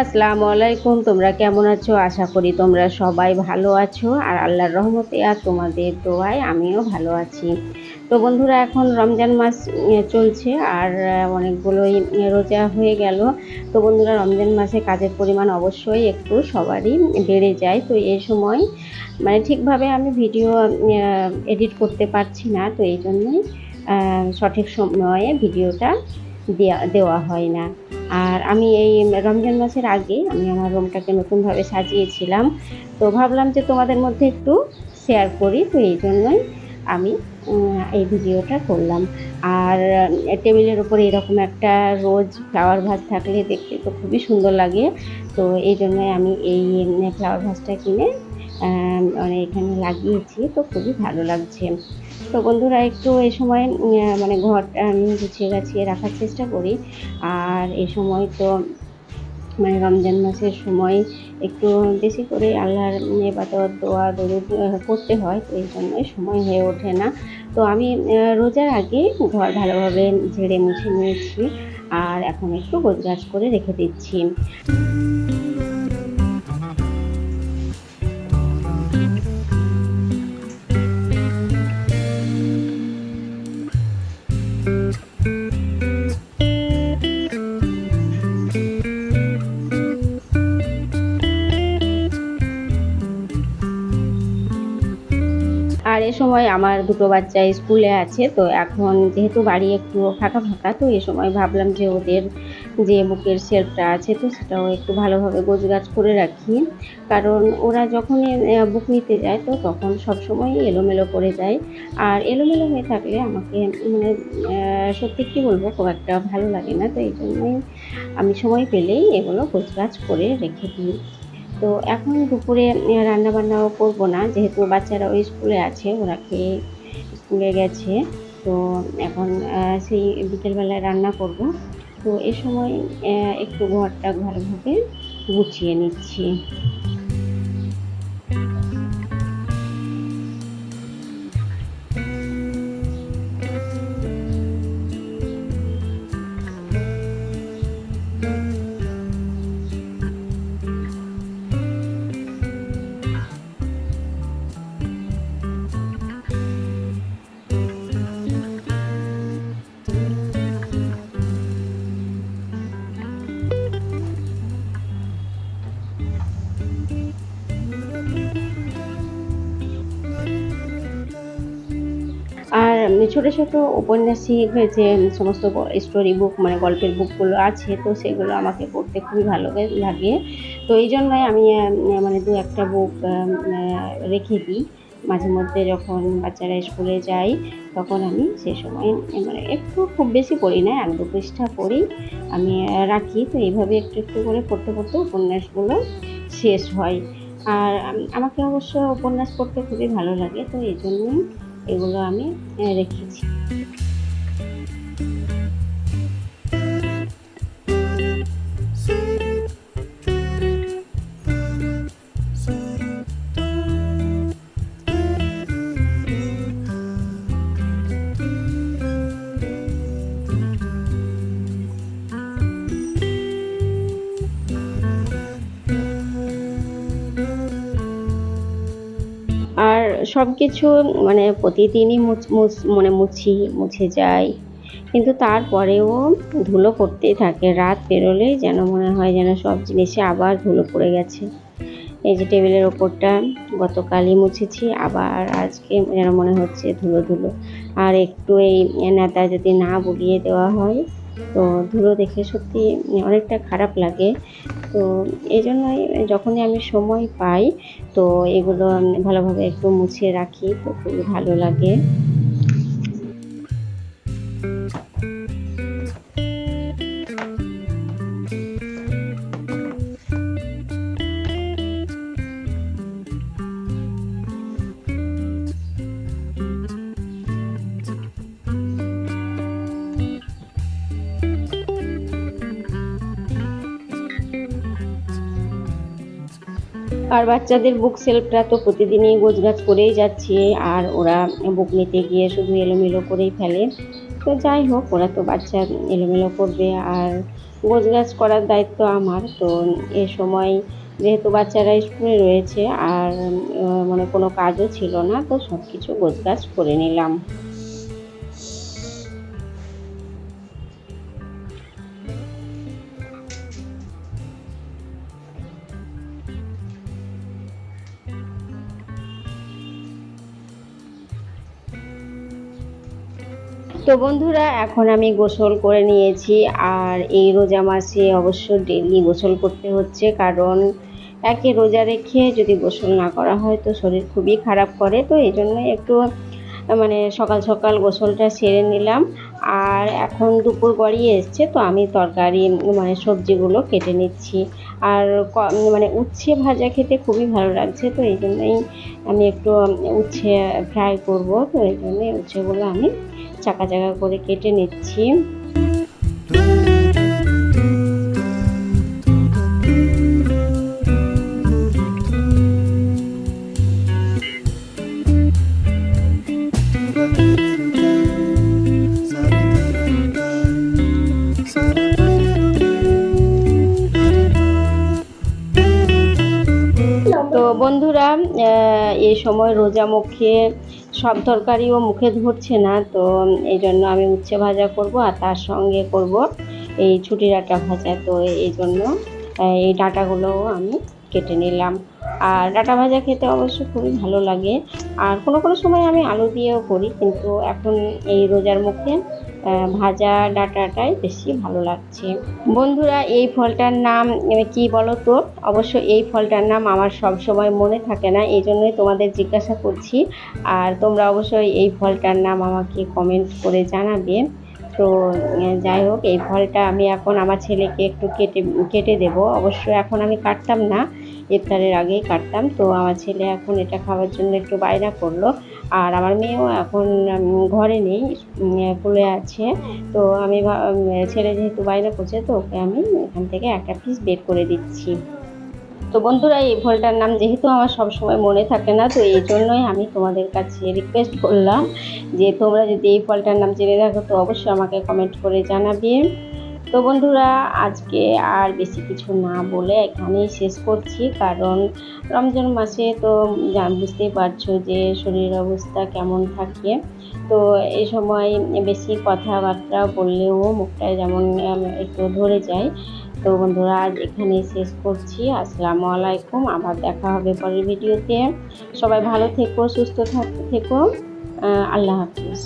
আসসালামু আলাইকুম তোমরা কেমন আছো? আশা করি তোমরা সবাই ভালো আছো। আর আল্লাহর রহমতে আর তোমাদের দোয়ায় আমিও ভালো আছি। তো বন্ধুরা, এখন রমজান মাস চলছে আর অনেকগুলোই রোজা হয়ে গেল। তো বন্ধুরা, রমজান মাসে কাজের পরিমাণ অবশ্যই একটু সবারই বেড়ে যায়। তো এই সময় মানে ঠিকভাবে আমি ভিডিও এডিট করতে পারছি না। তো এই জন্যই সঠিক সময়ে ভিডিওটা দেওয়া দেওয়া হয় না। আর আমি এই রমজান মাসের আগে আমি আমার রুমটাকে নতুনভাবে সাজিয়েছিলাম। তো ভাবলাম যে তোমাদের মধ্যে একটু শেয়ার করি, তো এই জন্যই আমি এই ভিডিওটা করলাম। আর টেবিলের উপরে এরকম একটা রোজ ফ্লাওয়ার ভাস থাকলে দেখতে তো খুবই সুন্দর লাগে। তো এই জন্যই আমি এই ফ্লাওয়ার ভাসটা কিনে মানে এখানে লাগিয়েছি, তো খুবই ভালো লাগছে। তো বন্ধুরা, একটু এই সময় মানে আমি গুছিয়ে গাছিয়ে রাখার চেষ্টা করি। আর এই সময় তো মানে রমজান মাসের সময় একটু বেশি করে আল্লাহর এবাদত দোয়া, দরুদ করতে হয়, তো এই জন্যই সময় হয়ে ওঠে না। তো আমি রোজার আগে ঘর ভালোভাবে ঝেড়ে মুছে নিয়েছি, আর এখন একটু গোছগাছ করে রেখে দিচ্ছি। আর এ সময় আমার দুটো বাচ্চা স্কুলে আছে, তো এখন যেহেতু বাড়ি একটু ফাঁকা ফাঁকা তো এ সময় ভাবলাম যে ওদের যে বুকের শেলফটা আছে, তো সেটাও একটু ভালোভাবে গোছগাছ করে রাখি। কারণ ওরা যখনই বুক নিতে যায়, তো তখন সব সময় এলোমেলো করে যায়। আর এলোমেলো হয়ে থাকলে আমাকে মানে সত্যি কী বলব, খুব একটা ভালো লাগে না, তো এই জন্যই আমি সময় পেলেই এগুলো গোছগাছ করে রেখে দিই। তো এখন দুপুরে রান্না বান্নাও করব না, যেহেতু বাচ্চারা ওই স্কুলে আছে, ওরা খেয়ে স্কুলে গেছে। তো এখন সেই বিকেলবেলায় রান্না করব। তো এ সময় একটু ঘরটা ভালোভাবে গুছিয়ে নিচ্ছি। ছোট ছোট উপন্যাসিক যে সমস্ত স্টোরি বুক মানে গল্পের বুকগুলো আছে, তো সেগুলো আমাকে পড়তে খুবই ভালো লাগে। তো এই জন্যই আমি মানে দু একটা বুক রেখে দিই। মাঝে মধ্যে যখন বাচ্চারা স্কুলে যায়, তখন আমি সে সময় মানে একটু খুব বেশি পড়ি না, এক দু পৃষ্ঠা পড়ি। আমি রাখি, তো এইভাবে একটু একটু করে পড়তে পড়তে উপন্যাসগুলো শেষ হয়। আর আমাকে অবশ্য উপন্যাস পড়তে খুবই ভালো লাগে, তো এই জন্যই এগুলো আমি রেখেছি। সব কিছু মানে প্রতিদিনই মানে মুছি, মুছে যায়। কিন্তু তারপরেও ধুলো পড়তেই থাকে। রাত পেরোলেই যেন মনে হয় যেন সব জিনিসে আবার ধুলো পড়ে গেছে। এই যে টেবিলের ওপরটা গতকালই মুছেছি, আবার আজকে যেন মনে হচ্ছে ধুলো ধুলো। আর একটু এই নেতা যদি না বুলিয়ে দেওয়া হয়, তো ধুলো দেখে সত্যি অনেকটা খারাপ লাগে। তো এই জন্যই যখনই আমি সময় পাই, তো এগুলো ভালোভাবে একটু মুছিয়ে রাখি, তো খুবই ভালো লাগে। আর বাচ্চাদের বুক সেলফটা তো প্রতিদিনই গোছগাছ করেই যাচ্ছে, আর ওরা বুক নিতে গিয়ে শুধু এলোমেলো করেই ফেলে। তো যাই হোক, ওরা তো বাচ্চা এলোমেলো করবে, আর গোছগাছ করার দায়িত্ব আমার। তো এ সময় যেহেতু বাচ্চারা স্কুলে রয়েছে, আর মানে কোনো কাজও ছিল না, তো সব কিছু গোছগাছ করে নিলাম। তো বন্ধুরা, এখন আমি গোসল করে নিয়েছি আর এই রোজা মাসে অবশ্য ডেলি গোসল করতে হচ্ছে কারণ একে রোজা রেখে যদি গোসল না করা হয় তো শরীর খুবই খারাপ করে। তো এই জন্য একটু মানে সকাল সকাল গোসলটা সেরে নিলাম। আর এখন দুপুর গড়িয়ে এসছে, তো আমি তরকারি মানে সবজিগুলো কেটে নিচ্ছি। আর মানে উচ্ছে ভাজা খেতে খুবই ভালো লাগছে, তো এই জন্যই আমি একটু উচ্ছে ফ্রাই করব, তো এই জন্যই উচ্ছেগুলো আমি চাকা চাকা করে কেটে নিচ্ছি। এই সময় রোজা মুখে সব তরকারিও মুখে ধরছে না, তো এই জন্য আমি উচ্ছে ভাজা করব আর তার সঙ্গে করব এই ছুটি ডাঁটা ভাজা। তো এই জন্য এই ডাঁটাগুলোও আমি কেটে নিলাম। আর ডাঁটা ভাজা খেতে অবশ্য খুবই ভালো লাগে। আর কোনো কোনো সময় আমি আলু দিয়েও করি, কিন্তু এখন এই রোজার মুখে ভাজা ডাঁটাটাই বেশি ভালো লাগছে। বন্ধুরা, এই ফলটার নাম কি বলো তো অবশ্য এই ফলটার নাম আমার সব সময় মনে থাকে না, এই জন্যই তোমাদের জিজ্ঞাসা করছি। আর তোমরা অবশ্যই এই ফলটার নাম আমাকে কমেন্ট করে জানাবে। তো যাই হোক, এই ফলটা আমি এখন আমার ছেলেকে একটু কেটে কেটে দেবো। অবশ্য এখন আমি কাটতাম না ইফতারের আগেই কাটতাম। তো আমার ছেলে এখন এটা খাওয়ার জন্য একটু বায়না করল। আর আমার মেয়েও এখন ঘরে নেই স্কুলে আছে। তো আমি ছেলে যেহেতু বাইরে করছে, তো ওকে আমি এখান থেকে একটা পিস বের করে দিচ্ছি। তো বন্ধুরা, এই ফলটার নাম যেহেতু আমার সব সময় মনে থাকে না, তো এই জন্যই আমি তোমাদের কাছে রিকোয়েস্ট করলাম যে তোমরা যদি এই ফলটার নাম জেনে থাকো, তো অবশ্যই আমাকে কমেন্ট করে জানাবে। তো বন্ধুরা, আজকে আর বেশি কিছু না বলে এখানেই শেষ করছি, কারণ রমজান মাসে তো বুঝতেই পারছ যে শরীর অবস্থা কেমন থাকে। তো এই সময় বেশি কথাবার্তা বললেও মুখটা যেমন একটু ধরে যায়। তো বন্ধুরা, আজ এখানেই শেষ করছি। আসসালামু আলাইকুম, আবার দেখা হবে পরের ভিডিওতে। সবাই ভালো থেকো, সুস্থ থেকো আল্লাহ হাফিজ।